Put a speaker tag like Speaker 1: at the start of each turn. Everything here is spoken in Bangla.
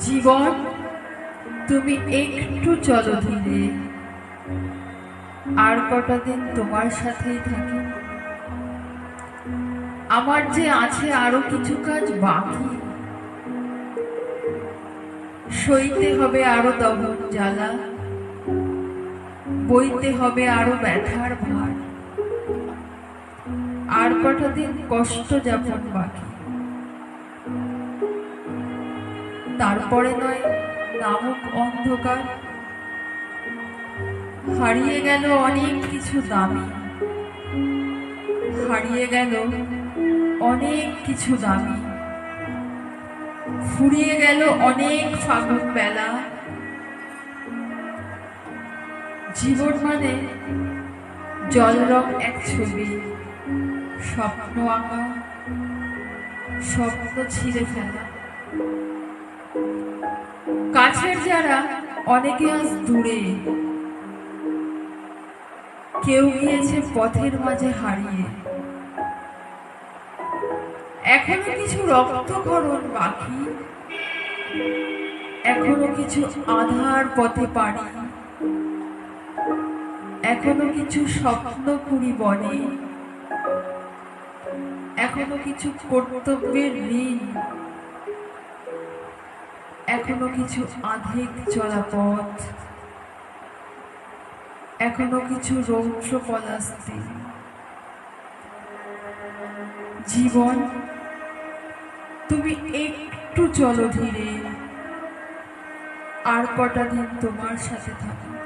Speaker 1: জীবন, তুমি একটু চলো ধীরে। আর কটা দিন তোমার সাথেই থাকি। আমার যে আছে আরও কিছু কাজ বাকি। সইতে হবে আরও দহন জ্বালা। বইতে হবে আরও ব্যথার ভার। আর কটা দিন কষ্ট যাপন বাকি। তারপরে নয়, নামক অন্ধকার। হারিয়ে গেল অনেক কিছু দামি। হারিয়ে গেল অনেক কিছু দামি। ফুরিয়ে গেল অনেক ফাগুন বেলা। জীবন মানে জলরং এক ছবি, স্বপ্ন আঁকা, স্বপ্ন ছিঁড়ে ফেলা। কাছের যারা অনেকে আজ দূরে। কেউ গিয়েছে পথের মাঝে হারিয়ে। এখনও কিছু রক্তক্ষরণ বাকি। এখনও কিছু আধার পথে পাড়ি। এখনও কিছু স্বপ্ন পুরি বনে। এখনও কিছু কর্তব্যের ঋণ এখনও কিছু আধিক চলা পথ এখনও কিছু রৌদ্র পলাস্তি জীবন, তুমি একটু চলো ধীরে আর কটা দিন তোমার সাথে থাকো।